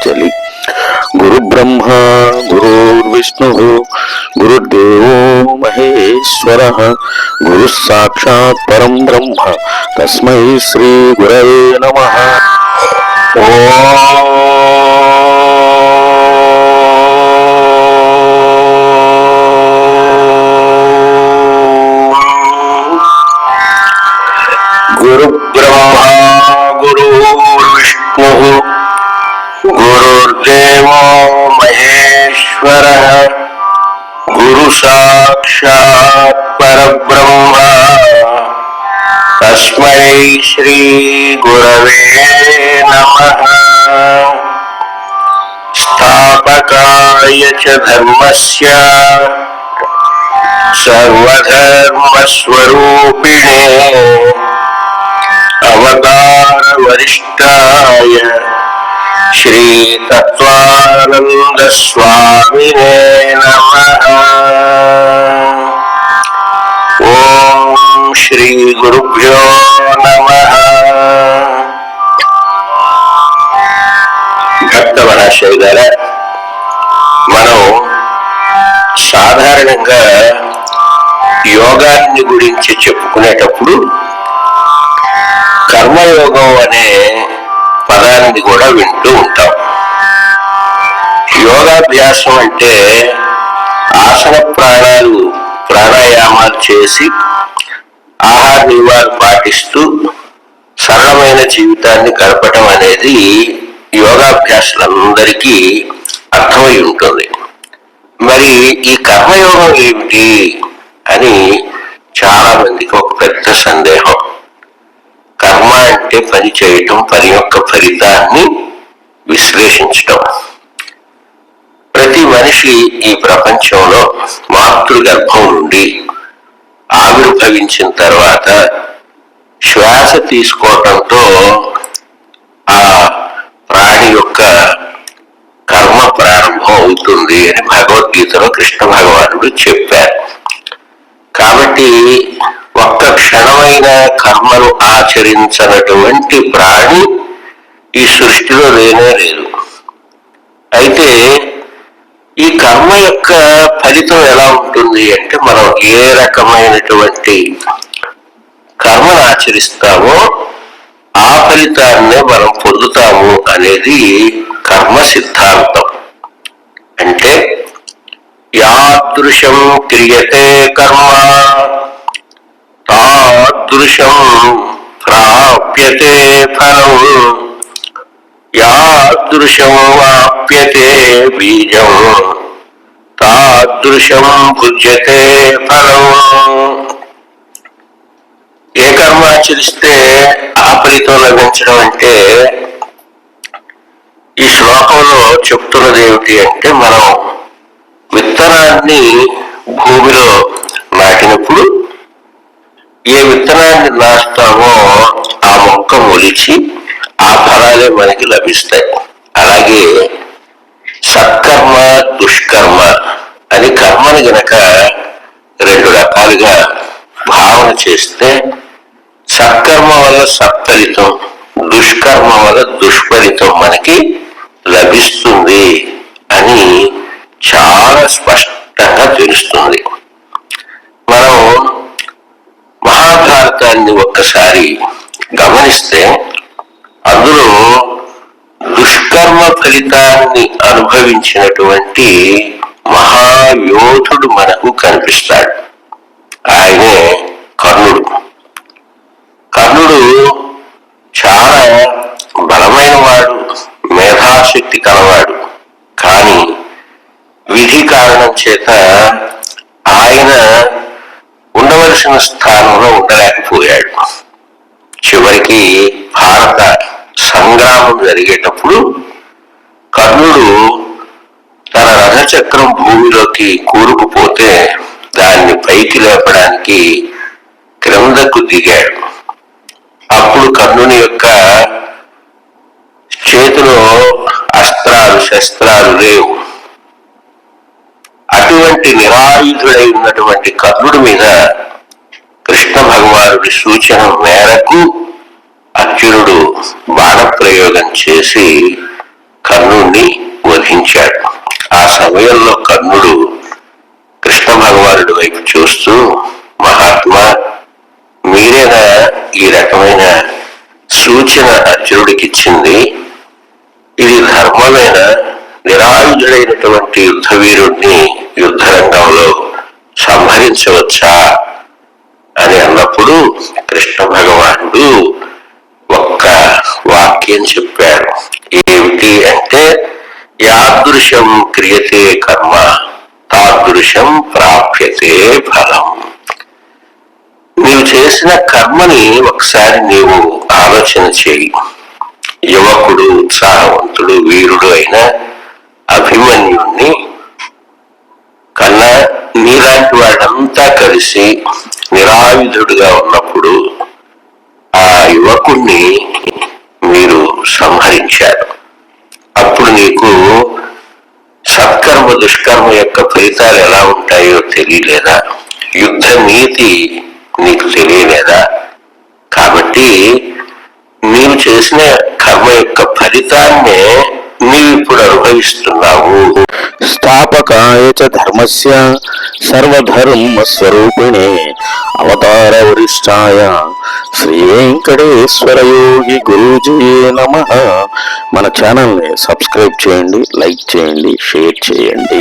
పుష్పాంజలి గురు బ్రహ్మ గురుర్విష్ణు గురుదేవో మహేశ్వర గురు సాక్షాత్ పరం బ్రహ్మ. తస్మై శ్రీ గురవే నమ. ఓ. మహేశ్వర గురు సాక్షాత్ పరబ్రహ్మ తస్మై శ్రీ గురవే నమ స్థాపకాయ చ ధర్మస్య సర్వధర్మస్వరూపిణే అవతార వరిష్టాయ శ్రీ తత్వానంద నమ. ఓం శ్రీ గురుభ్యో నమ. భక్త గారు మనం సాధారణంగా యోగాన్ని గురించి చెప్పుకునేటప్పుడు కర్మయోగం అనే పదాన్ని కూడా వింటూ ఉంటాం. యోగాభ్యాసం అంటే ఆసన ప్రాణాలు ప్రాణాయామాలు చేసి ఆహార నియమాలు పాటిస్తూ సరళమైన జీవితాన్ని గడపటం అనేది యోగాభ్యాసులందరికీ అర్థమై ఉంటుంది. మరి ఈ కర్మయోగం ఏమిటి అని చాలా మందికి ఒక పెద్ద సందేహం. కర్మ అంటే పని చేయటం పని యొక్క ఫలితాన్ని విశ్లేషించటం. మనిషి ఈ ప్రపంచంలో మాతృగర్భం నుండి ఆవిర్భవించిన తర్వాత శ్వాస తీసుకోవటంతో ఆ ప్రాణి యొక్క కర్మ ప్రారంభం అవుతుంది అని భగవద్గీతలో కృష్ణ భగవానుడు చెప్పారు. కాబట్టి ఒక్క క్షణమైన కర్మను ఆచరించనటువంటి ప్రాణి ఈ సృష్టిలో లేనే లేదు. అయితే ఈ కర్మ యొక్క ఫలితం ఎలా ఉంటుంది అంటే మనం ఏ రకమైనటువంటి కర్మను ఆచరిస్తామో ఆ ఫలితాన్నే మనం పొందుతాము అనేది కర్మ సిద్ధాంతం. అంటే యాదృశం క్రియతే కర్మ తాదృశం ప్రాప్యతే ఫలం. యాదృశం వాప్యతే బీజం తాదృశం భుజ్యతే ఫలం. ఏ కర్మ ఆచరిస్తే ఆ ఫలితం లభించడం అంటే ఈ శ్లోకంలో చెప్తున్నది ఏమిటి అంటే మనం విత్తనాన్ని భూమిలో నాటినప్పుడు ఏ విత్తనాన్ని నాస్తామో ఆ మొక్క మొలిచి ఫలాలే మనకి లభిస్తాయి. అలాగే సత్కర్మ దుష్కర్మ అని కర్మను గనక రెండు రకాలుగా భావన చేస్తే సత్కర్మ వల్ల సత్ఫలితం దుష్కర్మ వల్ల దుష్ఫలితం మనకి లభిస్తుంది అని చాలా స్పష్టంగా తెలుస్తుంది. మనం మహాభారతాన్ని ఒక్కసారి గమనిస్తే అందులో దుష్కర్మ ఫలితాన్ని అనుభవించినటువంటి మహాయోధుడు మనకు కనిపిస్తాడు. ఆయనే కర్ణుడు. కర్ణుడు చాలా బలమైన వాడు మేధాశక్తి కలవాడు. కానీ విధి కారణం చేత ఆయన ఉండవలసిన స్థానంలో ఉండలేకపోయాడు. చివరికి భారత సంగ్రామం జరిగేటప్పుడు కర్ణుడు చక్రం భూమిలోకి కూరుకుపోతే దాన్ని పైకి లేపడానికి క్రిందకు దిగాడు. అప్పుడు కర్ణుని యొక్క చేతిలో అస్త్రాలు శస్త్రాలు లేవు. అటువంటి నిరాయుధుడై ఉన్నటువంటి కర్ణుడి మీద కృష్ణ భగవానుడి సూచన మేరకు అర్జునుడు బాణప్రయోగం చేసి కర్ణుడిని వధించాడు. ఆ సమయంలో కర్ణుడు కృష్ణ భగవానుడి వైపు చూస్తూ మహాత్మా మీరేనా ఈ రకమైన సూచన అర్జునుడికి ఇచ్చింది ఇది ధర్మమైన? నిరాయుధుడైనటువంటి యుద్ధ వీరుణ్ణి యుద్ధ రంగంలో సంహరించవచ్చా అని అన్నప్పుడు కృష్ణ భగవానుడు ఒక్క వాక్యం చెప్పాడు ఏమిటి అంటే యాదృశం క్రియతే కర్మ తాదృశం ప్రాప్యతే ఫలం. నీవు చేసిన కర్మని ఒకసారి నీవు ఆలోచన చేయి. యువకుడు ఉత్సాహవంతుడు వీరుడు అయిన అభిమన్యుణ్ణి కన్నా నీలాంటి వాళ్ళంతా కలిసి నిరాయుధుడుగా ఉన్నప్పుడు ఆ యువకుణ్ణి మీరు సంహరించారు. నీకు సత్కర్మ దుష్కర్మ యొక్క ఫలితాలు ఎలా ఉంటాయో తెలియలేదా? యుద్ధ నీతి నీకు తెలియలేదా? కాబట్టి నీవు చేసిన కర్మ యొక్క ఫలితాన్నే నీవు ఇప్పుడు అనుభవిస్తున్నావు. స్థాపకాయ చ ధర్మస్య సర్వధర్మ స్వరూపిణే అవతార వరిష్టాయ శ్రీ వెంకటేశ్వర యోగి గురూజీ నమ. మన ఛానల్ని సబ్స్క్రైబ్ చేయండి లైక్ చేయండి షేర్ చేయండి.